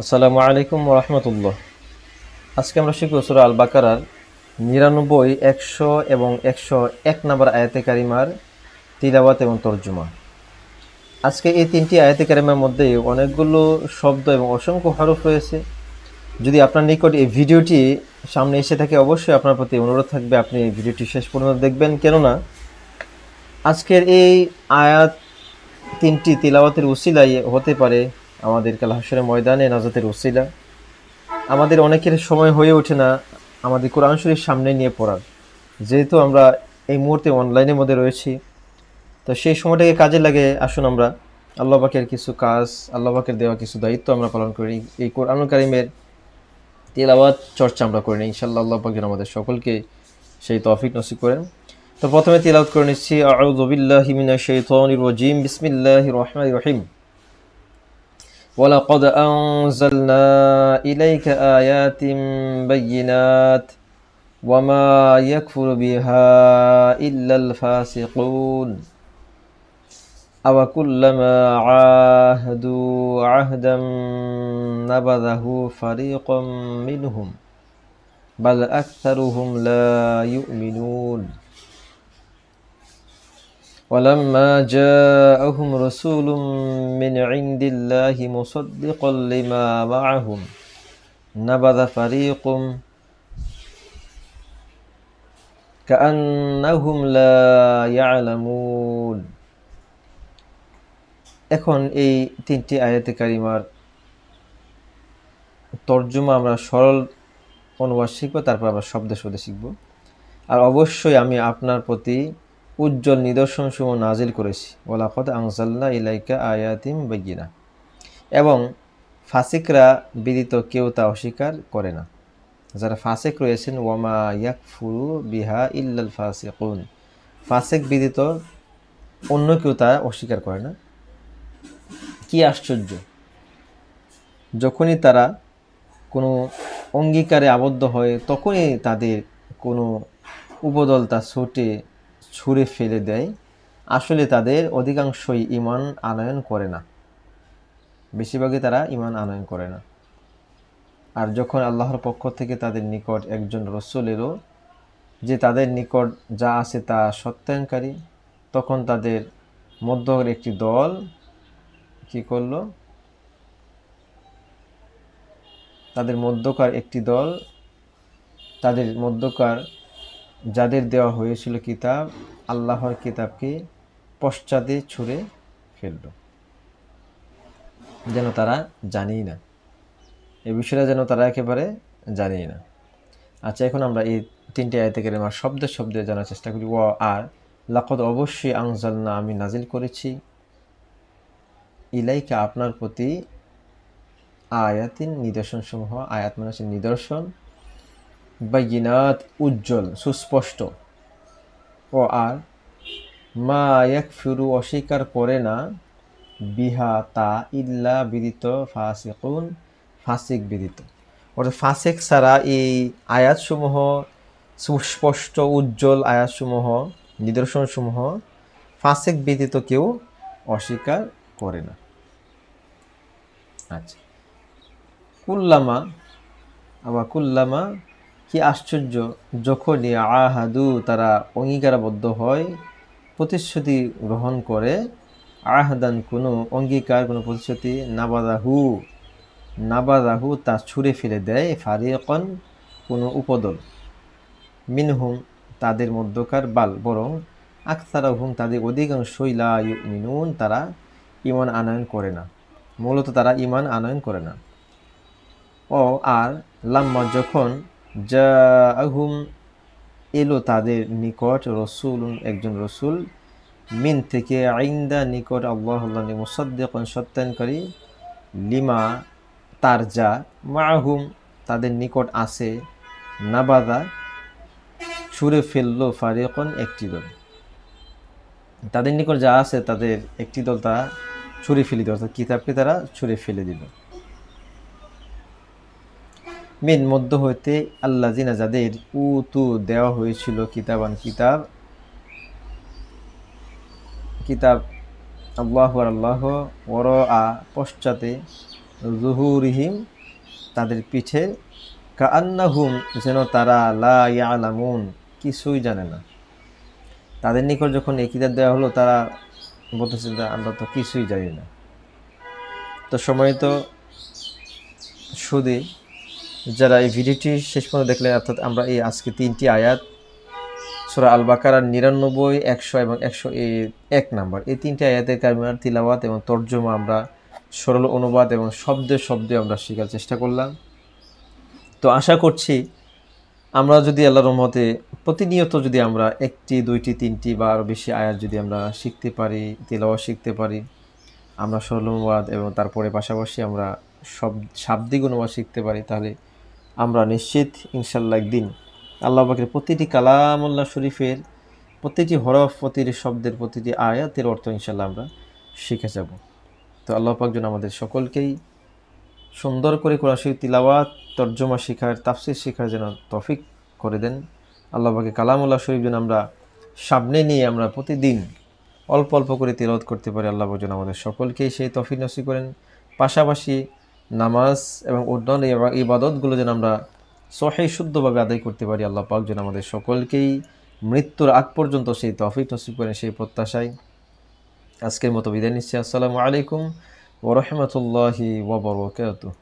আসসালামু আলাইকুম রহমতুল্লাহ। আজকে আমরা শিখব সুরা আল বাকারার নিরানব্বই, একশো এবং একশো এক নম্বর আয়াতে কারিমার তিলাওয়াত এবং তর্জমা। আজকে এই তিনটি আয়াতে কারিমার মধ্যে অনেকগুলো শব্দ এবং অসংখ্য হরফ রয়েছে। যদি আপনার নিকট এই ভিডিওটি সামনে এসে থাকে, অবশ্যই আপনার প্রতি অনুরোধ থাকবে আপনি এই ভিডিওটি শেষ পর্যন্ত দেখবেন। কেননা, আজকের এই আয়াত তিনটি তিলাওয়াতের উসিলাই হতে পারে আমাদের কাল হাসরের ময়দানে নাজাতের উসিলা আমাদের অনেকের সময় হয়ে ওঠে না আমাদের কোরআন শরীফ সামনে নিয়ে পড়ার। যেহেতু আমরা এই মুহূর্তে অনলাইনের মধ্যে রয়েছি, তো সেই সময়টাকে কাজে লাগে আসুন আমরা। আল্লাহবাকের কিছু কাজ আল্লাহবাকের দেওয়া কিছু দায়িত্ব আমরা পালন করি। এই কোরআন কারিমের তেলাওয়াত চর্চা আমরা করি ইনশাল্লাহ আল্লাহ পাক যেন আমাদের সকলকে সেই তফিক নসিব করেন। তো প্রথমে তেলাওয়াত করে নিচ্ছি, আউযু বিল্লাহি মিনাশ শাইতানির রাজিম। বিসমিল্লাহির রহমানির রহিম। ولقد أنزلنا إليك آيات بينات وما يكفر بها إلا الفاسقون أو كلما عاهدوا عهدا نبذه فريق منهم بل أكثرهم لا يؤمنون ولما جاءهم رسول من عند الله مصدقا لما معهم نبذ فريق كأنهم لا يعلمون এখন এই তিনটি আয়াতে কারিমার তর্জমা আমরা সরল অনুবাদ শিখবো তারপর আমরা শব্দ শব্দে শিখব আর অবশ্যই আমি আপনার প্রতি উজ্জ্বল নিদর্শন সমূহ নাজিল করেছি। ওলাফত আংসাল্লা ইলাইকা আয়াতিম বেগিনা এবং ফাসিকরা বিদিত কেউ তা অস্বীকার করে না। যারা ফাসেক রয়েছেন, ওয়ামা ইয়াকফুরু বিহা ইল্লাল ফাসিকুন। ফাসেক বিদিত অন্য কেউ তা অস্বীকার করে না। কি আশ্চর্য! যখনই তারা কোনো অঙ্গীকারে আবদ্ধ হয়, তখনই তাদের কোনো উপদল তা ছুটে ছুঁড়ে ফেলে দেয়, আসলে তাদের অধিকাংশই ইমান আনয়ন করে না। বেশিরভাগই তারা ইমান আনয়ন করে না। আর যখন আল্লাহর পক্ষ থেকে তাদের নিকট একজন রসুল এলো, যে তাদের নিকট যা আছে তা সত্যায়নকারী, তখন তাদের মধ্যের একটি দল কি করল? তাদের মধ্যকার একটি দল, তাদের মধ্যকার যাদের দেওয়া হয়েছিল কিতাব, আল্লাহর কিতাবকে পশ্চাদে ছুঁড়ে ফেলল। যেন তারা জানেই না। এ বিষয়টা যেন তারা একেবারে জানেই না। আচ্ছা এখন আমরা এই তিনটে আয়তে গেলে আমার শব্দে শব্দে জানার চেষ্টা করি। ও আর, লাকদ অবশ্যই আংজাল না আমি নাজিল করেছি। ইলাইকা আপনার প্রতি আয়াতিন নিদর্শনসমূহ, আয়াত মানে নিদর্শন। বাইনাত উজ্জ্বল, সুস্পষ্ট। ও আর, মা এক ফিরু অস্বীকার করে না, বিহা তা ইল্লা বিদিত ফাসিকুন, ফাসিক বিদিত। অর্থাৎ ফাসিক ছাড়া এই আয়াতসমূহ, সুস্পষ্ট, উজ্জ্বল আয়াতসমূহ, নিদর্শনসমূহ ফাসিক ব্যতীত কেউ অস্বীকার করে না। আচ্ছা। কুল্লামা, আবার কুল্লামা কি আশ্চর্য, যখনই আহাদু তারা অঙ্গীকারাবদ্ধ হয়, প্রতিশ্রুতি গ্রহণ করে, আহাদান কোনো অঙ্গীকার, কোনো প্রতিশ্রুতি, নাবাদাহু নাবাদাহু তা ছুঁড়ে ফেলে দেয় ফারিয়কন, কোনো উপদল। মিনহুম তাদের মধ্যকার বাল, বরং আকসারা হুম তাদের অধিকাংশই লা মিনুন তারা ইমান আনয়ন করে না। মূলত তারা ইমান আনয়ন করে না। ও আর, লাম্মা যখন যা এলো তাদের নিকট রসুল একজন রসুল, মিন থেকে আইন্দা নিকট আল্লাহ মুসদ্দেকন সত্যায়নকারী লিমা, তার যা মাহুম তাদের নিকট আছে, নাবাদা, ছুঁড়ে ফেলল ফারিকন একটি দল। তাদের নিকট যা আছে তাদের একটি দল তা ছুঁড়ে ফেলে দিল, অর্থাৎ কিতাবকে তারা ছুঁড়ে ফেলে দিল। মিন মধ্য হইতে আল্লাহ জিনা যাদের উতু দেওয়া হয়েছিল কিতাবান কিতাব কিতাব আল্লাহ আল্লাহ ওর আ পশ্চাতে জুহুরিহিম তাদের পিঠে কান্নাহুম যেন তারা লা কিছুই জানে না। তাদের নিকট যখন এই কিতাব দেওয়া হলো, তারা বলতেছে আমরা তো কিছুই জানি না। তো সময় তো সুদে যারা এই ভিডিওটি শেষ পর্যন্ত দেখলেন, অর্থাৎ আমরা এই আজকে তিনটি আয়াত, সুরা আল বাকারার নিরানব্বই, একশো এবং একশো এক নাম্বার। এই তিনটি আয়াতের কারমিনার তিলাওয়াত এবং তর্জমা আমরা সরল অনুবাদ এবং শব্দে শব্দে আমরা শেখার চেষ্টা করলাম। তো আশা করছি আমরা যদি আল্লাহর রহমতে প্রতিনিয়ত যদি আমরা একটি, দুইটি, তিনটি বা আরও বেশি আয়াত যদি আমরা শিখতে পারি তিলাওয়া শিখতে পারি, আমরা সরল অনুবাদ এবং তারপরে পাশাপাশি আমরা সব শাব্দিক অনুবাদ শিখতে পারি, তাহলে আমরা নিশ্চিত, ইনশাল্লাহ একদিন আল্লাহ প্রতিটি কালামুল্লাহ শরীফের প্রতিটি হরফ, প্রতিটি শব্দের প্রতিটি আয়াতের অর্থ ইনশাল্লাহ আমরা শিখে যাব। তো আল্লাহ পাক যেন আমাদের সকলকেই সুন্দর করে কোরআন শরীফ তিলাওয়াত, তর্জমা শিখার, তাফসির শিখার যেন তফিক করে দেন। আল্লাহ পাকে কালামুল্লাহ শরীফ যেন আমরা সামনে নিয়ে আমরা প্রতিদিন অল্প অল্প করে তিলাওয়াত করতে পারি। আল্লাহ যেন আমাদের সকলকেই সেই তফিক নসি করেন। পাশাপাশি নামাজ এবং অন্যান্য ইবাদতগুলো যেন আমরা সহে, শুদ্ধভাবে আদায় করতে পারি, আল্লাহ পাক যেন আমাদের সকলকেই মৃত্যুর আগ পর্যন্ত সেই তফিক নসিব করেন, সেই প্রত্যাশায় আজকের মতো বিদায় নিচ্ছি। আসসালামু আলাইকুম ওরহমতুল্লাহি ওবরকাতুহ